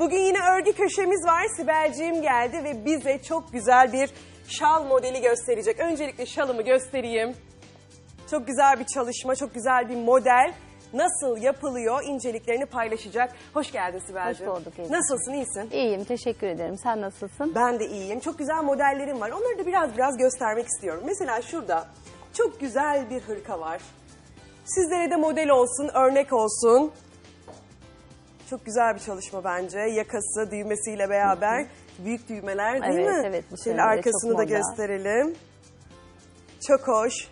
Bugün yine örgü köşemiz var. Sibelciğim geldi ve bize çok güzel bir şal modeli gösterecek. Öncelikle şalımı göstereyim. Çok güzel bir çalışma, çok güzel bir model. Nasıl yapılıyor inceliklerini paylaşacak. Hoş geldin Sibelciğim. Hoş bulduk Ezgi. Nasılsın, iyisin? İyiyim, teşekkür ederim. Sen nasılsın? Ben de iyiyim. Çok güzel modellerim var. Onları da biraz biraz göstermek istiyorum. Mesela şurada çok güzel bir hırka var. Sizlere de model olsun, örnek olsun. Çok güzel bir çalışma bence. Yakası, düğmesiyle beraber. Büyük düğmeler değil Evet, mi? evet, bu Şöyle sene de arkasını çok da moda. gösterelim. Çok hoş.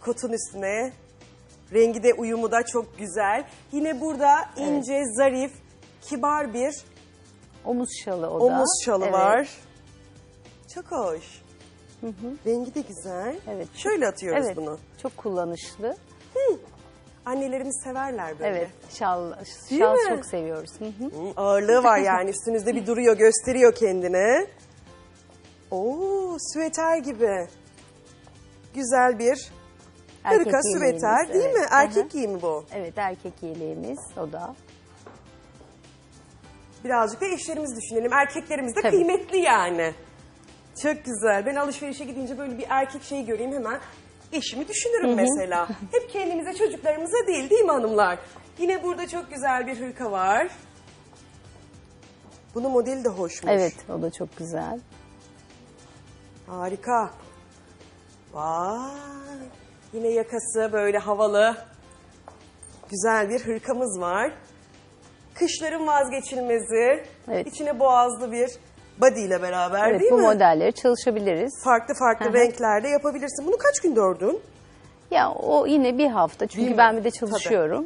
Kotun üstüne. Rengi de uyumu da çok güzel. Yine burada ince, zarif, kibar bir Omuz şalı o da. omuz şalı Evet, var. Çok hoş. Rengi de güzel. Evet. Şöyle atıyoruz Evet, bunu. çok kullanışlı. Annelerimiz severler böyle. Evet, şal, Değil şal mi? çok seviyoruz. Hı hı. Ağırlığı var yani üstünüzde bir duruyor, gösteriyor kendine. Oo, süveter gibi. Güzel bir Erkek hırka yeleğimiz, süveter değil evet. mi? Erkek giyimi bu. Evet, erkek yeleğimiz o da. Birazcık da eşlerimiz düşünelim. Erkeklerimiz de Tabii. kıymetli yani. Çok güzel. Ben alışverişe gidince böyle bir erkek şeyi göreyim hemen eşimi düşünürüm mesela. Hep kendimize çocuklarımıza değil değil mi hanımlar? Yine burada çok güzel bir hırka var. Bunun modeli de hoşmuş. Evet, o da çok güzel. Harika. Vay. Yine yakası böyle havalı. Güzel bir hırkamız var. Kışların vazgeçilmezi. Evet. İçine boğazlı bir body ile beraber Evet, değil bu mi? modelleri çalışabiliriz. Farklı farklı Hı hı. renklerde yapabilirsin. Bunu kaç günde ördün? Ya o yine bir hafta çünkü Değil mi? ben bir de çalışıyorum.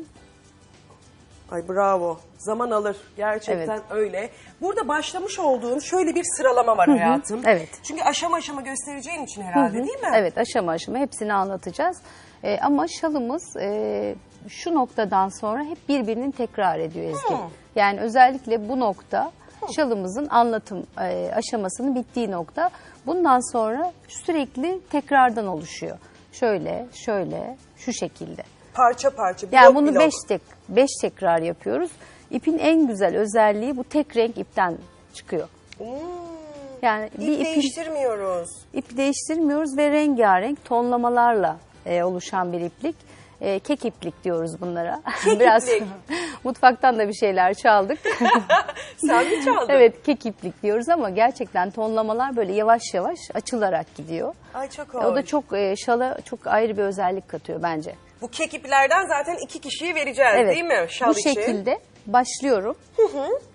Ay bravo. Zaman alır. Gerçekten Evet. öyle. Burada başlamış olduğun şöyle bir sıralama var hayatım. evet. Çünkü aşama aşama göstereceğin için herhalde değil mi? Evet aşama aşama hepsini anlatacağız. Ee, ama şalımız e, şu noktadan sonra hep birbirini tekrar ediyor Ezgi. Hı. Yani özellikle bu nokta şalımızın anlatım e, aşamasının bittiği nokta. Bundan sonra sürekli tekrardan oluşuyor. Şöyle, şöyle, şu şekilde. Parça parça. Yani blok bunu blok. 5 tek beş tekrar yapıyoruz. İpin en güzel özelliği bu tek renk ipten çıkıyor. Hmm. Yani İp bir ipin değiştirmiyoruz. İp değiştirmiyoruz ve rengarenk tonlamalarla e, oluşan bir iplik. E, kek iplik diyoruz bunlara. Kek Biraz iplik. mutfaktan da bir şeyler çaldık. Sen mi çaldın? evet kek iplik diyoruz ama gerçekten tonlamalar böyle yavaş yavaş açılarak gidiyor. Ay çok hoş. O da çok e, şala çok ayrı bir özellik katıyor bence. Bu kek iplerden zaten iki kişiyi vereceğiz Evet. değil mi? Şal bu için. şekilde başlıyorum.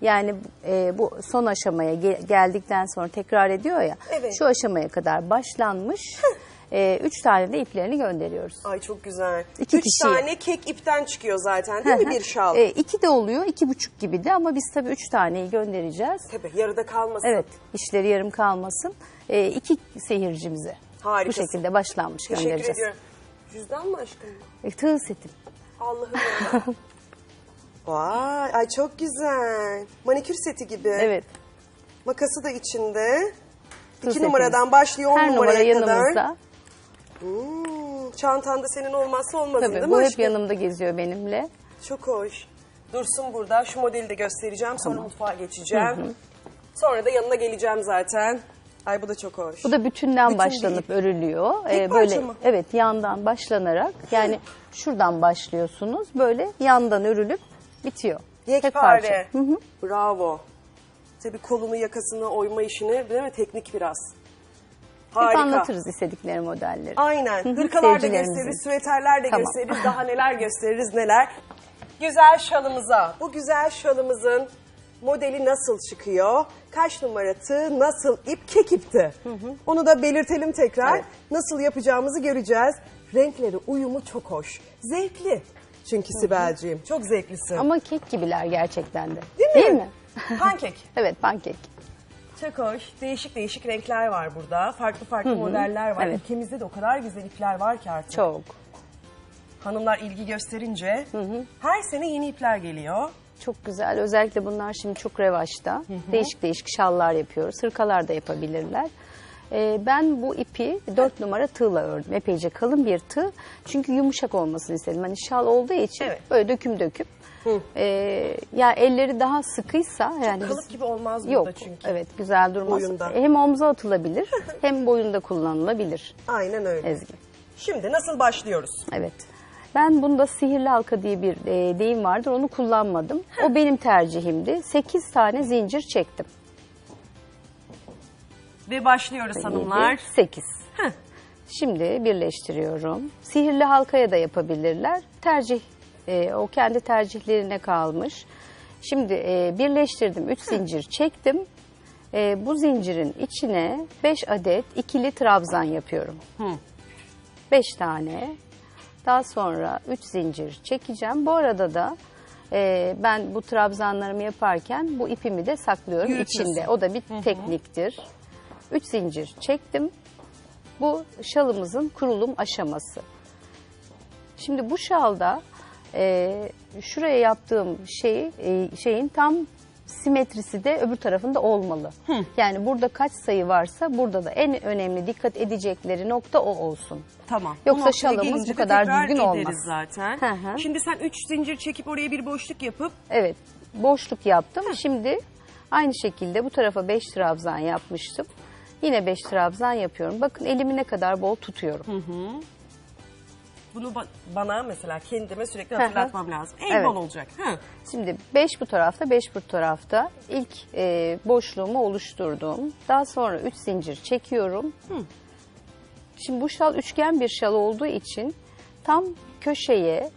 Yani e, bu son aşamaya ge- geldikten sonra tekrar ediyor ya. Evet. Şu aşamaya kadar başlanmış. E, üç tane de iplerini gönderiyoruz. Ay çok güzel. İki Üç kişiye. tane kek ipten çıkıyor zaten değil mi bir şal? E, iki de oluyor, iki buçuk gibi de ama biz tabii üç taneyi göndereceğiz. Tabii yarıda kalmasın. Evet, işleri yarım kalmasın. E, iki seyircimize Harikasın. bu şekilde başlanmış Teşekkür göndereceğiz. ediyorum. Cüzdan mı aşkım? E, tığ setim. Allah'ım ya. Vay ay çok güzel. Manikür seti gibi. Evet. Makası da içinde. Tığ İki setimiz. numaradan başlıyor on Her numara numaraya kadar. yanımızda. Çantanda senin olmazsa olmazın Tabii değil mi bu hep aşkım? yanımda geziyor benimle. Çok hoş. Dursun burada. Şu modeli de göstereceğim. Sonra mutfağa geçeceğim. Sonra da yanına geleceğim zaten. Ay bu da çok hoş. Bu da bütünden Bütün başlanıp örülüyor. Tek Ee, parça böyle mı? evet yandan başlanarak yani şuradan başlıyorsunuz böyle yandan örülüp bitiyor. Tek parça. Yekpare. Hı hı. Bravo. Tabii kolunu yakasını oyma işini değil mi? Teknik biraz. Hep Harika. anlatırız istedikleri modelleri. Aynen. Hı hı, Hırkalar da gösteririz, süveterler de Tamam. gösteririz, daha neler gösteririz neler. Güzel şalımıza, bu güzel şalımızın modeli nasıl çıkıyor? Kaç numara tığ, nasıl ip, kek ipti. Onu da belirtelim tekrar. Evet. Nasıl yapacağımızı göreceğiz. Renkleri, uyumu çok hoş. Zevkli. Çünkü Sibel'ciğim çok zevklisin. Ama kek gibiler gerçekten de. Değil mi? mi? Pankek. Evet pankek. Çok hoş. Değişik değişik renkler var burada. Farklı farklı modeller var. Evet. Ülkemizde de o kadar güzel ipler var ki artık. Çok. Hanımlar ilgi gösterince her sene yeni ipler geliyor. Çok güzel. Özellikle bunlar şimdi çok revaçta. Değişik değişik şallar yapıyoruz. Hırkalar da yapabilirler. Ee, ben bu ipi 4 numara tığla ördüm. Epeyce kalın bir tığ. Çünkü yumuşak olmasını istedim. Hani şal olduğu için Evet. böyle döküm e, ya elleri daha sıkıysa yani biz- Kalıp gibi olmaz yok burada çünkü. evet güzel durmaz. Boyunda. Hem omza atılabilir hem boyunda kullanılabilir Aynen öyle. Ezgi. Şimdi nasıl başlıyoruz? Evet. Ben bunda sihirli halka diye bir e, deyim vardır. Onu kullanmadım. O benim tercihimdi. 8 tane zincir çektim. Ve başlıyoruz hanımlar. 8. Heh. Şimdi birleştiriyorum. Sihirli halkaya da yapabilirler. Tercih, e, o kendi tercihlerine kalmış. Şimdi e, birleştirdim. 3 zincir çektim. E, bu zincirin içine 5 adet ikili trabzan yapıyorum. Hı. 5 tane. Daha sonra 3 zincir çekeceğim. Bu arada da e, ben bu trabzanlarımı yaparken bu ipimi de saklıyorum Yürütüyorsun. içinde. O da bir tekniktir. 3 zincir çektim. Bu şalımızın kurulum aşaması. Şimdi bu şalda e, şuraya yaptığım şeyi e, şeyin tam simetrisi de öbür tarafında olmalı. Yani burada kaç sayı varsa burada da en önemli dikkat edecekleri nokta o olsun. Tamam. Yoksa şalımız bu kadar düzgün olmaz. zaten. Hı hı. Şimdi sen 3 zincir çekip oraya bir boşluk yapıp Evet, boşluk yaptım. Şimdi aynı şekilde bu tarafa 5 trabzan yapmıştım. Yine 5 trabzan yapıyorum. Bakın elimi ne kadar bol tutuyorum. Bunu ba- bana mesela kendime sürekli Hı hı. hatırlatmam lazım. En Evet. bol olacak. Hı. Şimdi 5 bu tarafta, 5 bu tarafta ilk e, boşluğumu oluşturdum. Daha sonra 3 zincir çekiyorum. Şimdi bu şal üçgen bir şal olduğu için tam köşeye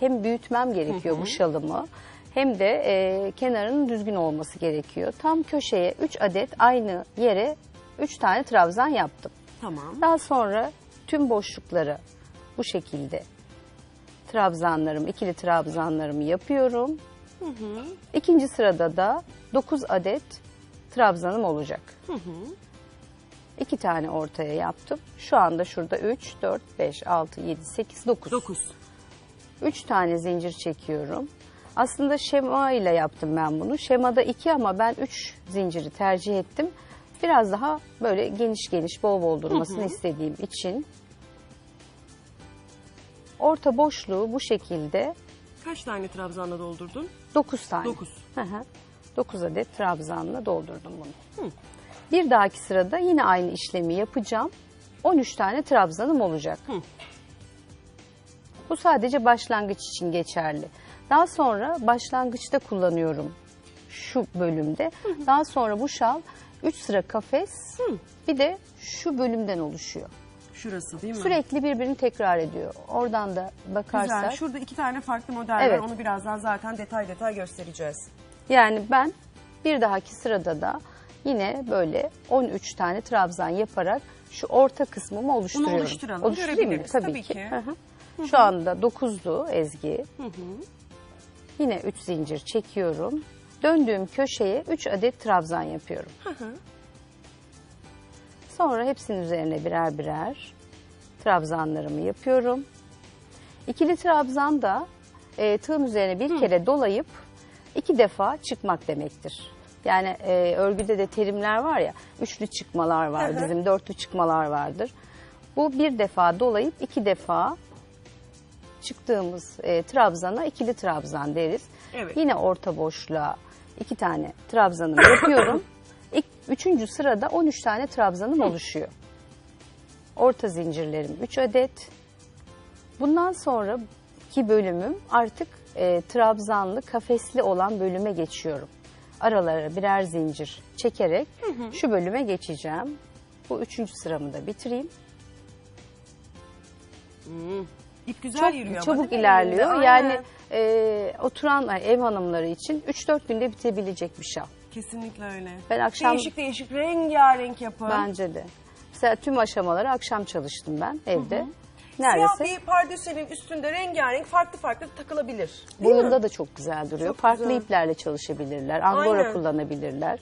hem büyütmem gerekiyor bu şalımı hem de e, kenarının düzgün olması gerekiyor. Tam köşeye 3 adet aynı yere 3 tane trabzan yaptım. Tamam. Daha sonra tüm boşlukları bu şekilde trabzanlarımı, ikili trabzanlarımı yapıyorum. İkinci sırada da 9 adet trabzanım olacak. İki tane ortaya yaptım. Şu anda şurada 3, 4, 5, 6, 7, 8, 9. 9. 3 tane zincir çekiyorum. Aslında şema ile yaptım ben bunu. Şemada 2 ama ben 3 zinciri tercih ettim. Biraz daha böyle geniş geniş bol bol durmasını istediğim için. Orta boşluğu bu şekilde Kaç tane trabzanla doldurdun? 9 tane. 9. 9 adet trabzanla doldurdum bunu. Bir dahaki sırada yine aynı işlemi yapacağım. 13 tane trabzanım olacak. Bu sadece başlangıç için geçerli. Daha sonra başlangıçta kullanıyorum şu bölümde. Daha sonra bu şal 3 sıra kafes bir de şu bölümden oluşuyor. Şurası değil mi? Sürekli birbirini tekrar ediyor. Oradan da bakarsak Güzel. Şurada iki tane farklı model Evet. var. Onu birazdan zaten detay detay göstereceğiz. Yani ben bir dahaki sırada da yine böyle 13 tane trabzan yaparak şu orta kısmımı oluşturuyorum. oluşturalım, Oluşturayım mı? görebiliriz. Tabii, Tabii ki. ki. Hı hı. Şu anda 9'du Ezgi. Yine 3 zincir çekiyorum. Döndüğüm köşeye 3 adet trabzan yapıyorum. Sonra hepsinin üzerine birer birer trabzanlarımı yapıyorum. İkili trabzan da e, tığın üzerine bir kere dolayıp iki defa çıkmak demektir. Yani e, örgüde de terimler var ya, üçlü çıkmalar var, Hı hı. bizim dörtlü çıkmalar vardır. Bu bir defa dolayıp iki defa çıktığımız e, trabzana ikili trabzan deriz. Evet. Yine orta boşluğa iki tane trabzanımı yapıyorum. İlk, üçüncü sırada 13 tane trabzanım oluşuyor. Orta zincirlerim 3 adet. Bundan sonraki bölümüm artık e, trabzanlı kafesli olan bölüme geçiyorum. Aralara birer zincir çekerek şu bölüme geçeceğim. Bu üçüncü sıramı da bitireyim. İp güzel Çok yürüyor çabuk ilerliyor. Aynen. Yani e, oturan ev hanımları için 3-4 günde bitebilecek bir şal. Kesinlikle öyle. Ben akşam- Değişik değişik rengarenk yapın. Bence de. Mesela tüm aşamaları akşam çalıştım ben evde. Siyah Neredeyse bir pardösenin üstünde rengarenk farklı farklı takılabilir. Boyunda da çok güzel duruyor. Çok Farklı güzel. iplerle çalışabilirler. Angora Aynen. kullanabilirler.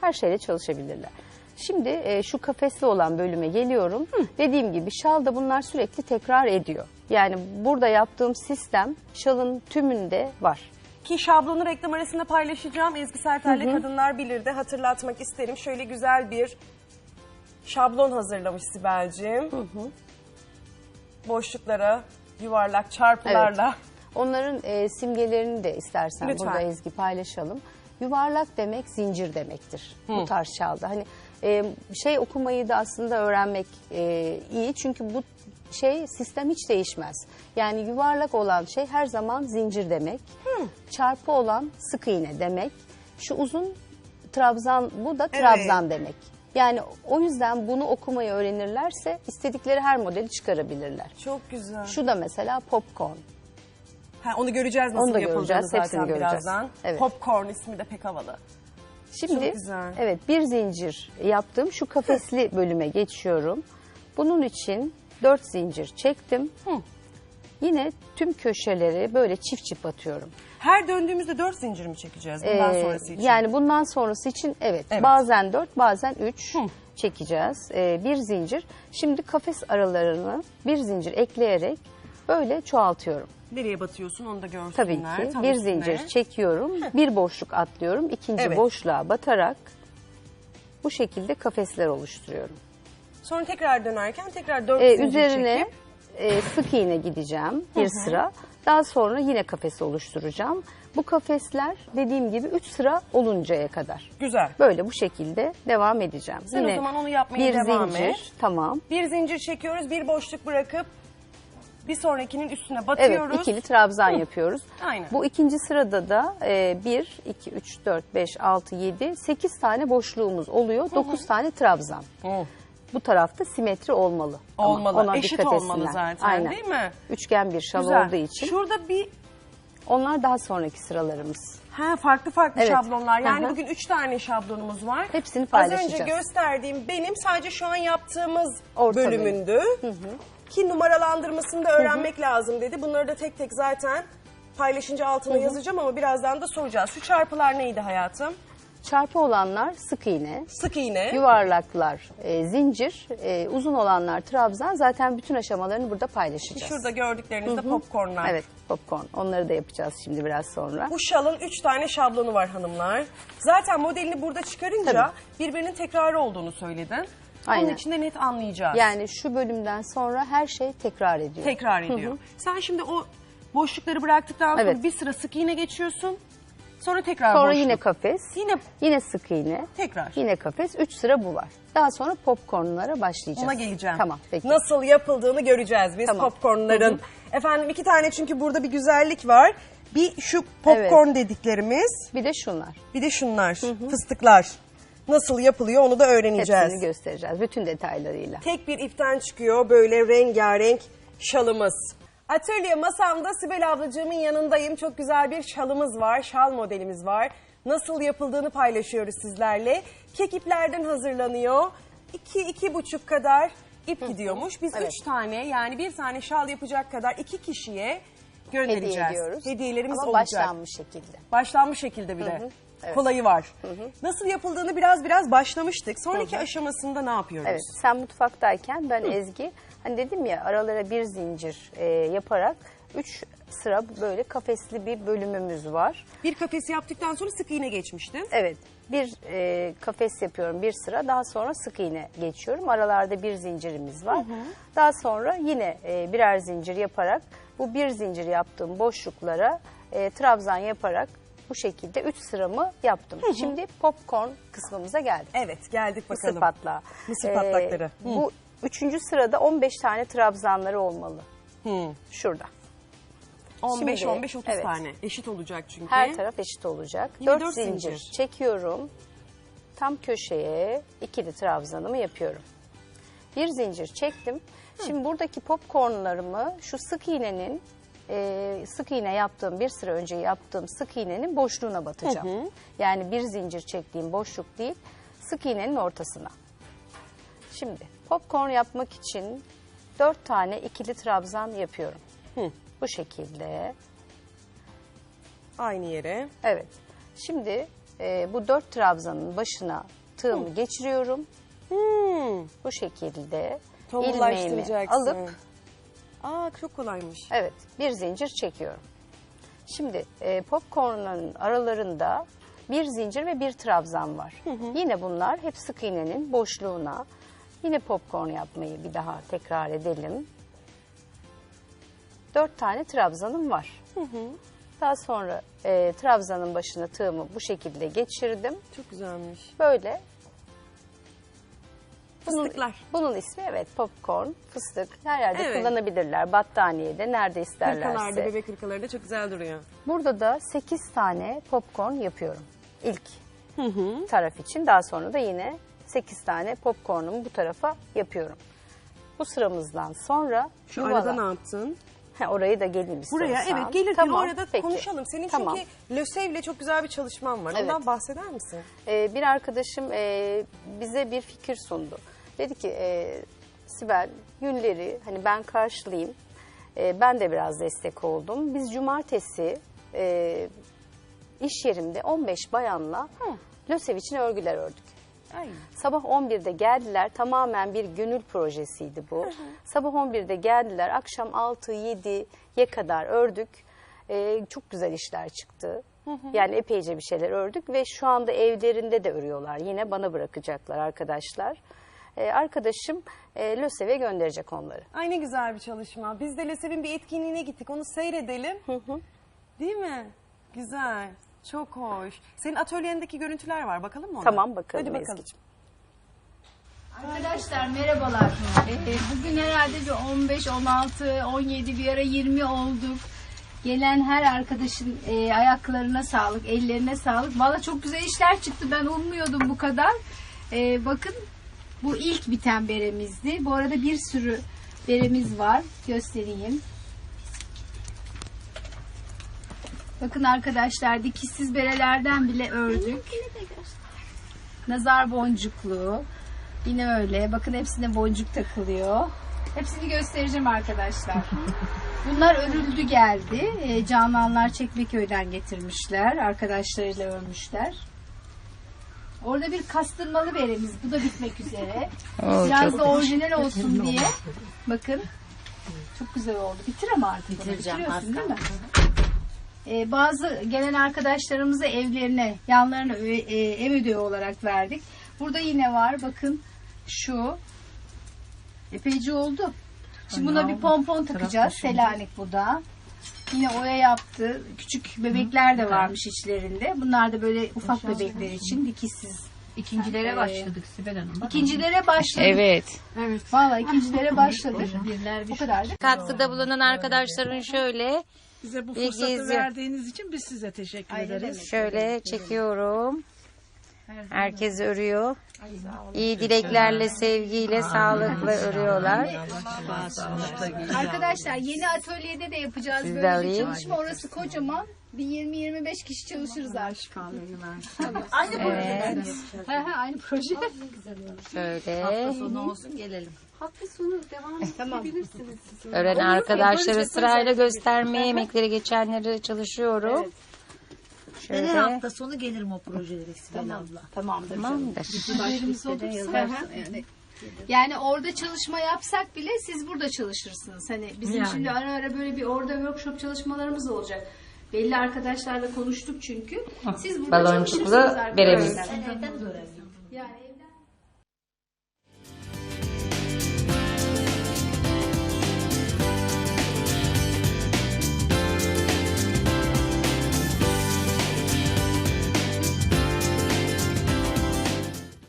Her şeyle çalışabilirler. Şimdi e, şu kafesli olan bölüme geliyorum. Dediğim gibi şalda bunlar sürekli tekrar ediyor. Yani burada yaptığım sistem şalın tümünde var. Ki şablonu reklam arasında paylaşacağım. Ezgi Sertel'le Kadınlar Bilir de hatırlatmak isterim. Şöyle güzel bir şablon hazırlamış Sibel'ciğim. Boşluklara yuvarlak çarpılarla. Onların e, simgelerini de istersen Lütfen. burada Ezgi paylaşalım. Yuvarlak demek zincir demektir bu tarz şalda. Hani e, şey okumayı da aslında öğrenmek e, iyi çünkü bu şey sistem hiç değişmez. Yani yuvarlak olan şey her zaman zincir demek. Çarpı olan sık iğne demek. Şu uzun trabzan bu da trabzan demek. Yani o yüzden bunu okumayı öğrenirlerse istedikleri her modeli çıkarabilirler. Çok güzel. Şu da mesela popcorn. Ha, onu göreceğiz nasıl Onu da yapıldığını göreceğiz, zaten hepsini göreceğiz. birazdan. Evet. Popcorn ismi de pek havalı. Şimdi Çok güzel. evet bir zincir yaptım. Şu kafesli bölüme geçiyorum. Bunun için dört zincir çektim. Yine tüm köşeleri böyle çift çift atıyorum. Her döndüğümüzde dört zincir mi çekeceğiz bundan Ee, sonrası için? Yani bundan sonrası için evet, Evet. bazen dört bazen üç çekeceğiz. Ee, bir zincir. Şimdi kafes aralarını bir zincir ekleyerek böyle çoğaltıyorum. Nereye batıyorsun onu da görsünler. Tabii ki tam bir üstüne. zincir çekiyorum, bir boşluk atlıyorum, ikinci Evet. boşluğa batarak bu şekilde kafesler oluşturuyorum. Sonra tekrar dönerken tekrar dört Ee, zincir üzerine çekip e, sık iğne gideceğim bir sıra. Daha sonra yine kafes oluşturacağım. Bu kafesler dediğim gibi 3 sıra oluncaya kadar. güzel. Böyle bu şekilde devam edeceğim. Sen o zaman onu yapmaya bir devam zincir, et. tamam. Bir zincir çekiyoruz, bir boşluk bırakıp bir sonrakinin üstüne Evet, batıyoruz. ikili trabzan yapıyoruz. Aynen. Bu ikinci sırada da e, 1, 2, 3, 4, 5, 6, 7, 8 tane boşluğumuz oluyor. 9 tane trabzan. Bu tarafta simetri olmalı. Ama Olmalı. ona Eşit dikkat olmalı etsinler. zaten Aynen. değil mi? Üçgen bir şal Güzel. olduğu için. Şurada bir Onlar daha sonraki sıralarımız. Ha farklı farklı Evet. şablonlar. Yani Hı hı. bugün üç tane şablonumuz var. Hepsini Az paylaşacağız. önce gösterdiğim benim sadece şu an yaptığımız Orta bölümündü. Ki numaralandırmasını da öğrenmek lazım dedi. Bunları da tek tek zaten paylaşınca altına yazacağım ama birazdan da soracağız. Şu çarpılar neydi hayatım? Çarpı olanlar sık iğne, Sık iğne. yuvarlaklar e, zincir, e, uzun olanlar trabzan. Zaten bütün aşamalarını burada paylaşacağız. Şurada gördüklerinizde popcornlar. Evet popcorn. Onları da yapacağız şimdi biraz sonra. Bu şalın üç tane şablonu var hanımlar. Zaten modelini burada çıkarınca Tabii. birbirinin tekrarı olduğunu söyledin. Onun Aynen. için de net anlayacağız. Yani şu bölümden sonra her şey tekrar ediyor. tekrar ediyor. Sen şimdi o boşlukları bıraktıktan sonra Evet. bir sıra sık iğne geçiyorsun. Sonra tekrar Sonra boşluk. yine kafes, Yine yine sık iğne, tekrar. yine kafes. Üç sıra bu var. Daha sonra popcornlara başlayacağız. Ona geleceğim. Tamam peki. Nasıl yapıldığını göreceğiz biz Tamam. popcornların. Efendim iki tane çünkü burada bir güzellik var. Bir şu popcorn dediklerimiz, Bir de şunlar. bir de şunlar, fıstıklar. Nasıl yapılıyor onu da öğreneceğiz. Hepsini göstereceğiz. Bütün detaylarıyla. Tek bir ipten çıkıyor böyle rengarenk şalımız. Atölye masamda Sibel ablacığımın yanındayım. Çok güzel bir şalımız var, şal modelimiz var. Nasıl yapıldığını paylaşıyoruz sizlerle. Kek iplerden hazırlanıyor. 2 iki, buçuk kadar ip gidiyormuş. Biz Evet. üç tane yani bir tane şal yapacak kadar iki kişiye göndereceğiz. Hediye ediyoruz. Hediyelerimiz Ama olacak. başlanmış şekilde. Başlanmış şekilde bir de. evet. Kolayı var. Nasıl yapıldığını biraz biraz başlamıştık. Sonraki aşamasında ne yapıyoruz? Evet sen mutfaktayken ben Ezgi hani dedim ya aralara bir zincir e, yaparak üç sıra böyle kafesli bir bölümümüz var. Bir kafesi yaptıktan sonra sık iğne geçmiştin. Evet bir e, kafes yapıyorum bir sıra daha sonra sık iğne geçiyorum. Aralarda bir zincirimiz var. Daha sonra yine e, birer zincir yaparak bu bir zincir yaptığım boşluklara e, trabzan yaparak bu şekilde üç sıramı yaptım. Şimdi popcorn kısmımıza geldik. Evet geldik bakalım. Mısır patlağı. Mısır Ee, patlakları. Hı. bu üçüncü sırada 15 tane trabzanları olmalı. Hı. Şurada. 15 Şimdi, 15 30 evet. tane eşit olacak çünkü. Her taraf eşit olacak. Yine 4 dört zincir. zincir. çekiyorum. Tam köşeye ikili trabzanımı yapıyorum. Bir zincir çektim. Şimdi buradaki popcornlarımı şu sık iğnenin e, sık iğne yaptığım bir sıra önce yaptığım sık iğnenin boşluğuna batacağım. Yani bir zincir çektiğim boşluk değil, sık iğnenin ortasına. Şimdi popcorn yapmak için dört tane ikili trabzan yapıyorum. Hı. Bu şekilde. Aynı yere. Evet. Şimdi e, bu dört trabzanın başına tığımı geçiriyorum. Hmm. Bu şekilde ilmeğimi alıp Aa çok kolaymış. evet bir zincir çekiyorum. Şimdi e, popcornların aralarında bir zincir ve bir trabzan var. Yine bunlar hep sık iğnenin boşluğuna. Yine popcorn yapmayı bir daha tekrar edelim. dört tane trabzanım var. Daha sonra e, trabzanın başına tığımı bu şekilde geçirdim. Çok güzelmiş. Böyle. Bunun, Fıstıklar. bunun ismi evet popcorn, fıstık. Her yerde Evet. kullanabilirler. Battaniyede, nerede isterlerse. Hırkalarda, bebek hırkaları da çok güzel duruyor. Burada da 8 tane popcorn yapıyorum. İlk taraf için. Daha sonra da yine 8 tane popcornumu bu tarafa yapıyorum. Bu sıramızdan sonra Şu yuvala- arada ne yaptın? Ha, orayı da geleyim Buraya istiyorsan. evet gelirken Tamam, orada peki. konuşalım. Senin Tamam. çünkü LÖSEV'le çok güzel bir çalışman var. Evet. Ondan bahseder misin? Ee, bir arkadaşım e, bize bir fikir sundu. Dedi ki e, Sibel yünleri hani ben karşılayayım. E, ben de biraz destek oldum. Biz cumartesi e, iş yerimde 15 bayanla LÖSEV için örgüler ördük. Ay. Sabah 11'de geldiler. Tamamen bir gönül projesiydi bu. Sabah 11'de geldiler. Akşam 6-7'ye kadar ördük. Ee, çok güzel işler çıktı. Yani epeyce bir şeyler ördük ve şu anda evlerinde de örüyorlar. Yine bana bırakacaklar arkadaşlar. Ee, arkadaşım e, LÖSEV'e gönderecek onları. Ay ne güzel bir çalışma. Biz de LÖSEV'in bir etkinliğine gittik. Onu seyredelim. Değil mi? Güzel. Çok hoş. Senin atölyendeki görüntüler var. Bakalım mı ona? Tamam bakalım Hadi bakalım. Ezgi'ciğim. Arkadaşlar merhabalar. Ee, bugün herhalde bir 15, 16, 17 bir ara 20 olduk. Gelen her arkadaşın e, ayaklarına sağlık, ellerine sağlık. Valla çok güzel işler çıktı. Ben ummuyordum bu kadar. Ee, bakın bu ilk biten beremizdi. Bu arada bir sürü beremiz var. Göstereyim. Bakın arkadaşlar dikişsiz berelerden bile ördük. Nazar boncuklu. Yine öyle. Bakın hepsine boncuk takılıyor. Hepsini göstereceğim arkadaşlar. Bunlar örüldü geldi. E, Cananlar Çekmeköy'den getirmişler. Arkadaşlarıyla örmüşler. Orada bir kastırmalı beremiz. Bu da bitmek üzere. Biraz da orijinal olsun diye. Bakın. Çok güzel oldu. Bitir ama artık. onu. Bitiriyorsun değil mi? Ee, bazı gelen arkadaşlarımıza evlerine, yanlarına e, ev ödevi olarak verdik. Burada yine var. Bakın şu. Epeyce oldu. Şimdi buna bir pompon takacağız. Selanik bu da. Yine Oya yaptı. Küçük bebekler de varmış içlerinde. Bunlar da böyle ufak bebekler için dikişsiz. İkincilere başladık Sibel Hanım. Bak. İkincilere başladık. Evet. Valla ikincilere başladık. Bu kadar da. Katkıda bulunan arkadaşların şöyle Bize bu Bir fırsatı gezi. verdiğiniz için biz size teşekkür Aynen ederiz. öyle. şöyle çekiyorum. Herkes örüyor. İyi dileklerle, sevgiyle, sağlıkla örüyorlar. Arkadaşlar yeni atölyede de yapacağız Siz de böyle bir alayım. çalışma. Orası kocaman. Bir 20-25 kişi çalışırız artık. Evet. Ha, ha, aynı proje. Şöyle. Hafta sonu devam edebilirsiniz. Öğren arkadaşları sırayla göstermeye, emekleri geçenleri çalışıyorum. Ben her Şöyle. hafta sonu gelirim o projelere Sibel abla. Tamamdır. Tamamdır. Yani, yani orada çalışma yapsak bile siz burada çalışırsınız. Hani bizim şimdi ara ara böyle bir orada workshop çalışmalarımız olacak. Belli arkadaşlarla konuştuk çünkü. Siz burada Baloncuklu çalışırsınız arkadaşlar. beremiz. Yani